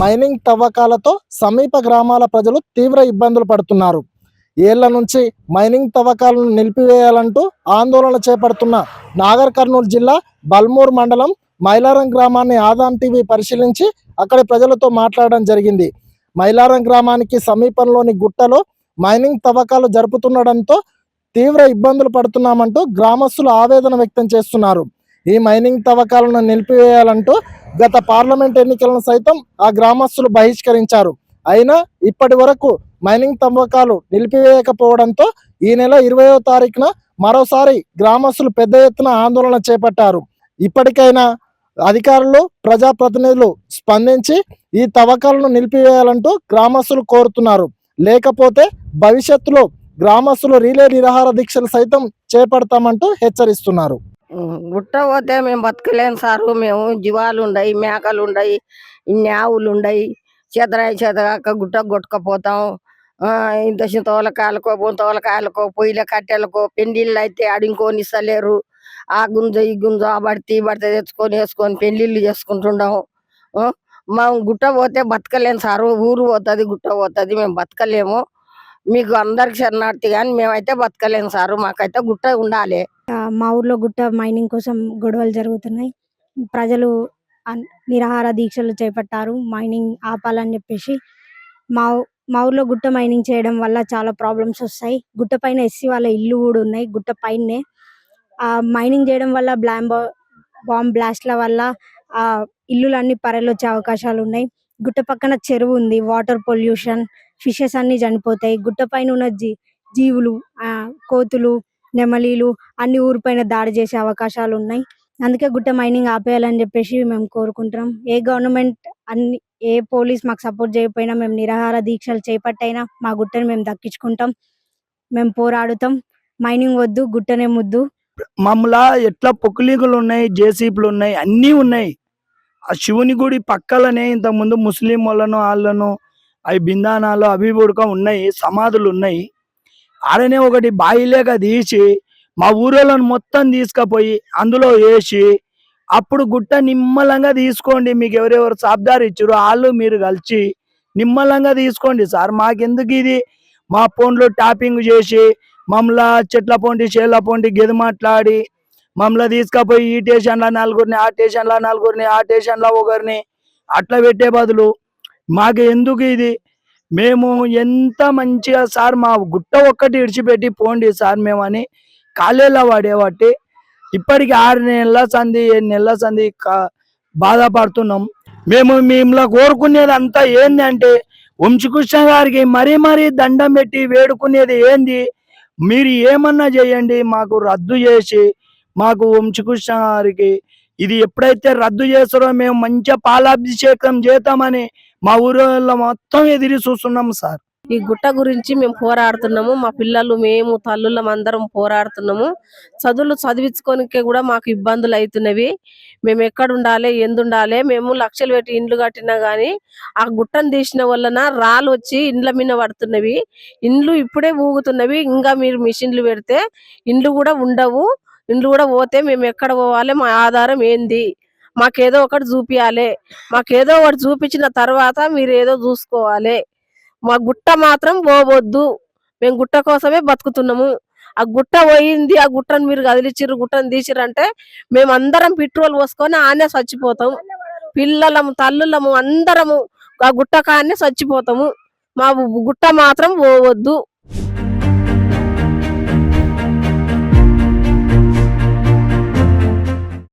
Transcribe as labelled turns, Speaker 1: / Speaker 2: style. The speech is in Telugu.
Speaker 1: మైనింగ్ తవ్వకాలతో సమీప గ్రామాల ప్రజలు తీవ్ర ఇబ్బందులు పడుతున్నారు. ఏళ్ళ నుంచి మైనింగ్ తవ్వకాలను నిలిపివేయాలంటూ ఆందోళన చేపడుతున్న నాగర్ కర్నూలు జిల్లా బల్మూర్ మండలం మైలారం గ్రామాన్ని ఆదాం టీవీ పరిశీలించి అక్కడి ప్రజలతో మాట్లాడడం జరిగింది. మైలారం గ్రామానికి సమీపంలోని గుట్టలో మైనింగ్ తవ్వకాలు జరుపుతుండడంతో తీవ్ర ఇబ్బందులు పడుతున్నామంటూ గ్రామస్తులు ఆవేదన వ్యక్తం చేస్తున్నారు. ఈ మైనింగ్ తవ్వకాలను నిలిపివేయాలంటూ గత పార్లమెంట్ ఎన్నికలను సైతం ఆ గ్రామస్తులు బహిష్కరించారు. అయినా ఇప్పటి వరకు మైనింగ్ తవ్వకాలు నిలిపివేయకపోవడంతో ఈ నెల ఇరవయో తారీఖున మరోసారి గ్రామస్తులు పెద్ద ఎత్తున ఆందోళన చేపట్టారు. ఇప్పటికైనా అధికారులు ప్రజాప్రతినిధులు స్పందించి ఈ తవ్వకాలను నిలిపివేయాలంటూ గ్రామస్తులు కోరుతున్నారు. లేకపోతే భవిష్యత్తులో గ్రామస్తులు రీలే నిరాహార దీక్షలు సైతం చేపడతామంటూ హెచ్చరిస్తున్నారు.
Speaker 2: గుట్ట పోతే మేము బతకలేము సారు. మేము జీవాలు ఉండయి మేకలు ఉండయి ఇన్ని ఆవులు ఉండయి చెదరాయి చేతగాక గుట్ట కొట్టుకపోతాం. ఆ, ఇంత తోలకాయలకో తోలకాయలకో పొయ్యిల కట్టెలకో పెండిళ్ళు అయితే అడుగుకొని ఇస్తలేరు ఆ గుంజ ఈ గుంజ ఆ పడితే ఈ పడితే తెచ్చుకొని వేసుకొని పెళ్ళిళ్ళు చేసుకుంటుండము మేము గుట్ట పోతే బతకలేము సారు. ఊరు పోతుంది గుట్ట పోతుంది. మేము బతకలేము. మీకు అందరికి శరణార్థి కానీ మేమైతే బతకలేము సారు మాకైతే గుట్ట ఉండాలి.
Speaker 3: మా ఊర్లో గుట్ట మైనింగ్ కోసం గొడవలు జరుగుతున్నాయి. ప్రజలు నిరాహార దీక్షలు చేపట్టారు మైనింగ్ ఆపాలని చెప్పేసి. మా మా ఊర్లో గుట్ట మైనింగ్ చేయడం వల్ల చాలా ప్రాబ్లమ్స్ వస్తాయి. గుట్ట పైన ఎస్సీ వాళ్ళ ఇల్లు కూడా ఉన్నాయి గుట్ట పైనే ఆ మైనింగ్ చేయడం వల్ల బ్లామ్ బాంబ్ బ్లాస్ట్ల వల్ల ఆ ఇల్లులన్నీ పరలొచ్చే అవకాశాలు ఉన్నాయి. గుట్ట పక్కన చెరువు ఉంది వాటర్ పొల్యూషన్ ఫిషెస్ అన్ని చనిపోతాయి. గుట్ట పైన ఉన్న జీ జీవులు ఆ కోతులు నెమలీలు అన్ని ఊరిపైన దాడి చేసే అవకాశాలు ఉన్నాయి. అందుకే గుట్ట మైనింగ్ ఆపేయాలని చెప్పేసి మేము కోరుకుంటున్నాం. ఏ గవర్నమెంట్ అన్ని ఏ పోలీస్ మాకు సపోర్ట్ చేయకపోయినా మేము నిరాహార దీక్షలు చేపట్టైనా మా గుట్టని మేము దక్కించుకుంటాం. మేము పోరాడుతాం. మైనింగ్ వద్దు గుట్టనే ముద్దు.
Speaker 4: మమ్మలా ఎట్లా పొక్కులీగులు ఉన్నాయి జేసీపీలు ఉన్నాయి అన్నీ ఉన్నాయి. ఆ శివుని గుడి పక్కలనే ఇంతకుముందు ముస్లిం వాళ్ళను వాళ్ళను అవి బిందానాలు అవి ఉడక ఉన్నాయి సమాధులు ఉన్నాయి. ఆడనే ఒకటి బాయిలేక తీసి మా ఊరోళ్ళని మొత్తం తీసుకుపోయి అందులో వేసి అప్పుడు గుట్ట నిమ్మలంగా తీసుకోండి మీకు ఎవరెవరు సాబ్దారు ఇచ్చారు వాళ్ళు మీరు కలిసి నిమ్మలంగా తీసుకోండి. సార్ మాకెందుకు ఇది? మా ఫోన్లో ట్యాపింగ్ చేసి మమ్మల్ని చెట్ల పొంటి చేళ్ళ పొంటి గెది మాట్లాడి మమ్మల్ని తీసుకుపోయి ఈ స్టేషన్లో నలుగురిని ఆ స్టేషన్లో నలుగురిని ఆ స్టేషన్లో ఒకరిని అట్లా పెట్టే బదులు మాకు ఎందుకు ఇది? మేము ఎంత మంచిగా సార్ మా గుట్ట ఒక్కటి ఇడిచిపెట్టి పోండి సార్ మేమని కాలేలా వాడేవాటి. ఇప్పటికి ఆరు నెలల సంది ఏడు నెలల సంది కా- బాధపడుతున్నాం. మేము మిమ్మల్ని కోరుకునేది అంతా ఏంది అంటే వంశకృష్ణ గారికి మరీ మరీ దండం పెట్టి వేడుకునేది ఏంది? మీరు ఏమన్నా చేయండి మాకు రద్దు చేసి మాకు వంశకృష్ణ గారికి ఇది ఎప్పుడైతే రద్దు చేస్తారో మేము మంచిగా పాలాభిషేకం చేద్దామని మా ఊరిలో మొత్తం ఎదిరి చూస్తున్నాం సార్.
Speaker 5: ఈ గుట్ట గురించి మేము పోరాడుతున్నాము. మా పిల్లలు మేము తల్లులం అందరం పోరాడుతున్నాము. చదువులు చదివించుకోనికే కూడా మాకు ఇబ్బందులు అవుతున్నవి. మేము ఎక్కడ ఉండాలి ఎందుండాలి మేము లక్షలు పెట్టి ఇండ్లు కట్టినా కానీ ఆ గుట్టను తీసిన వలన రాళ్ళు వచ్చి ఇండ్ల మీద పడుతున్నవి. ఇండ్లు ఇప్పుడే ఊగుతున్నవి. ఇంకా మీరు మిషన్లు పెడితే ఇండ్లు కూడా ఉండవు. ఇండ్లు కూడా పోతే మేము ఎక్కడ పోవాలి? మా ఆధారం ఏంది? మాకేదో ఒకటి చూపియాలి. మాకేదో ఒకటి చూపించిన తర్వాత మీరు ఏదో చూసుకోవాలి. మా గుట్ట మాత్రం పోవద్దు. మేము గుట్ట కోసమే బతుకుతున్నాము. ఆ గుట్ట పోయింది ఆ గుట్టను మీరు కదిలిచ్చిర్రు గుట్టను తీసిరంటే మేము అందరం పెట్రోల్ పోసుకొని ఆనే చచ్చిపోతాం. పిల్లలము తల్లులము అందరము ఆ గుట్ట కానే చచ్చిపోతాము. మా గుట్ట మాత్రం పోవద్దు.